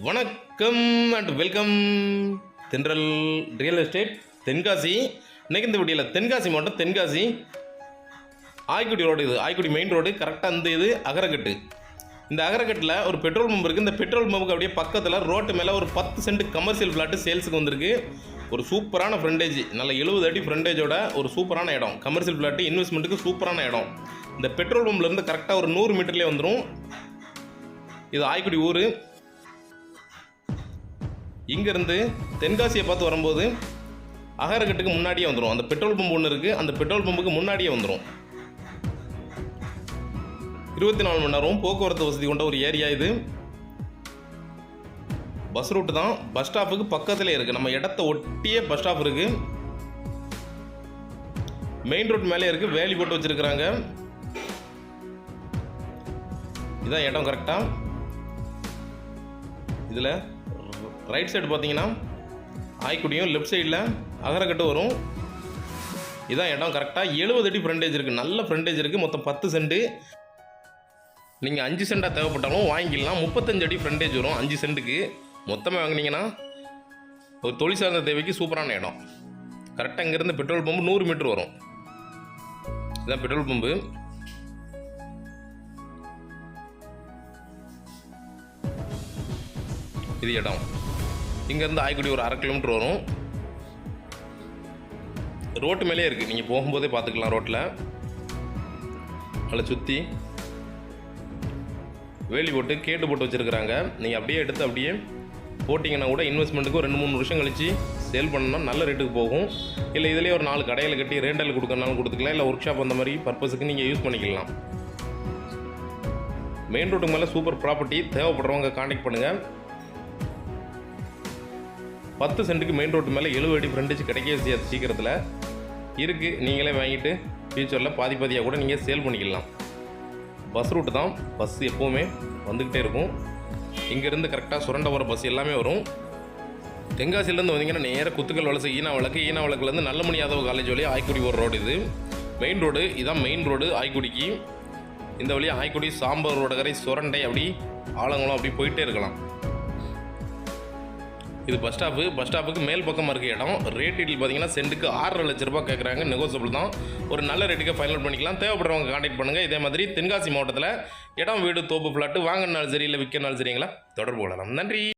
வணக்கம் and welcome Thendral real estate Tenkasi. இன்னைக்கு இந்த வீடியோவில் தென்காசி மாவட்டம் தென்காசி. ஆய்க்குடி ரோடு இது. ஆய்க்குடி மெயின் ரோடு கரெக்டாக அந்த இது அகரக்கட்டு இந்த அகரக்கட்டில் ஒரு பெட்ரோல் பம்ப் இருக்குது இந்த பெட்ரோல் பம்புக்கு அப்படியே பக்கத்தில் ரோட்டு மேலே ஒரு பத்து சென்ட் கமர்ஷியல் ஃப்ளாட்டு சேல்ஸுக்கு வந்திருக்கு. ஒரு சூப்பரான ஃப்ரண்டேஜ் நல்ல எழுபது அடி ஃப்ரண்டேஜோட ஒரு சூப்பரான இடம். கமர்ஷியல் ஃப்ளாட்டு இன்வெஸ்ட்மெண்ட்டுக்கு சூப்பரான இடம். இந்த பெட்ரோல் பம்ப்லேருந்து கரெக்டாக ஒரு நூறு மீட்டர்லேயே வந்துடும் இது ஆய்க்குடி ஊர். இங்கேருந்து தென்காசியை பார்த்து வரும்போது அகரக்கட்டுக்கு முன்னாடியே வந்துடும் அந்த பெட்ரோல் பம்பு ஒன்று இருக்குது அந்த பெட்ரோல் பம்புக்கு முன்னாடியே வந்துடும் இருபத்தி நாலு மணி நேரம் போக்குவரத்து வசதி கொண்ட ஒரு ஏரியா இது. பஸ் ரூட்டு தான். பஸ் ஸ்டாப்புக்கு பக்கத்துலேயே இருக்குது நம்ம இடத்த ஒட்டியே பஸ் ஸ்டாப் இருக்குது மெயின் ரோட் மேலே இருக்குது வேலி போட்டு வச்சுருக்குறாங்க. இதான் இடம் கரெக்டாக இதில் ரைட் சைடு பார்த்தீங்கன்னா ஆய்க்குடியும் லெஃப்ட் சைடில் அகரக்கட்டு வரும். இதான் இடம் கரெக்டாக எழுபது அடி ஃப்ரண்டேஜ் இருக்குது நல்ல ஃப்ரண்டேஜ் இருக்குது மொத்தம் பத்து சென்ட்டு நீங்கள் அஞ்சு சென்டாக தேவைப்பட்டாலும் வாங்கிக்கலாம். முப்பத்தஞ்சு அடி ஃப்ரண்டேஜ் வரும். அஞ்சு சென்ட்டுக்கு. மொத்தமாக வாங்கினீங்கன்னா ஒரு தொழில் சார்ந்த தேவைக்கு சூப்பரான இடம். கரெக்டாக இங்கேருந்து பெட்ரோல் பம்பு நூறு மீட்ரு வரும். இதான் பெட்ரோல் பம்பு. இது இடம். இங்கேருந்து ஆய்க்குடி ஒரு அரை கிலோமீட்டர் வரும். ரோட்டு மேலே இருக்குது நீங்கள் போகும்போதே பார்த்துக்கலாம் ரோட்டில் அதில் சுற்றி வேலி போட்டு கேட்டு போட்டு வச்சுருக்குறாங்க. நீங்கள் அப்படியே எடுத்து அப்படியே போட்டிங்கன்னா கூட இன்வெஸ்ட்மெண்ட்டுக்கு ரெண்டு மூணு வருஷம் கழிச்சு சேல் பண்ணோம்னா நல்ல ரேட்டுக்கு போகும். இல்லை இதுலேயே ஒரு நாலு கடையில் கட்டி ரேண்டல் கொடுக்கறனாலும் கொடுத்துக்கலாம். இல்லை ஒர்க் ஷாப் அந்த மாதிரி பர்பஸுக்கு நீங்கள் யூஸ் பண்ணிக்கலாம். மெயின் ரோட்டுக்கு மேலே சூப்பர் ப்ராப்பர்ட்டி தேவைப்படுறவங்க காண்டாக்ட் பண்ணுங்கள் பத்து சென்ட்டுக்கு மெயின் ரோட்டு மேலே எழுபது அடி ஃப்ரண்டேஜ் கிடைக்கவே செய்யாது சீக்கிரத்தில். இருக்குது நீங்களே வாங்கிட்டு ஃப்யூச்சரில் பாதி பாதியாக கூட நீங்கள் சேல் பண்ணிக்கலாம். பஸ் ரூட்டு தான் பஸ் எப்போவுமே வந்துக்கிட்டே இருக்கும். இங்கேருந்து கரெக்டாக சுரண்ட போகிற பஸ் எல்லாமே வரும். தென்காசிலேருந்து வந்தீங்கன்னா நேராக குத்துக்கல் வளசு ஈனா வழக்கு ஈனா வழக்குலேருந்து நல்லமணி யாதவ் காலேஜ் வழியாக ஆய்க்குடி ஒரு ரோடு இது. மெயின் ரோடு இதான் மெயின் ரோடு ஆய்க்குடிக்கு இந்த வழியாக ஆய்க்குடி சாம்பார் ரோடகரை சுரண்டை அப்படி ஆலங்குளம் அப்படி போயிட்டே இருக்கலாம். இது பஸ் ஸ்டாப்பு பஸ் ஸ்டாப்புக்கு மேல் பக்கமாக இருக்க இடம். ரேட் டீட்டில் பார்த்தீங்கன்னா சென்ட்டுக்கு ஆறரை லட்ச ரூபாய் கேட்குறாங்க நெகோசியபிள் தான். ஒரு நல்ல ரேட்டுக்கு ஃபைனல் பண்ணிக்கலாம். தேவைப்படுறவங்க காண்டாக்ட் பண்ணுங்கள் இதே மாதிரி தென்காசி மாவட்டத்தில் இடம் வீடு தோப்பு ஃப்ளாட்டு வாங்கினாலும் சரி இல்லை விற்கனாலும் சரிங்களா? தொடர்பு கொள்ளலாம். நன்றி.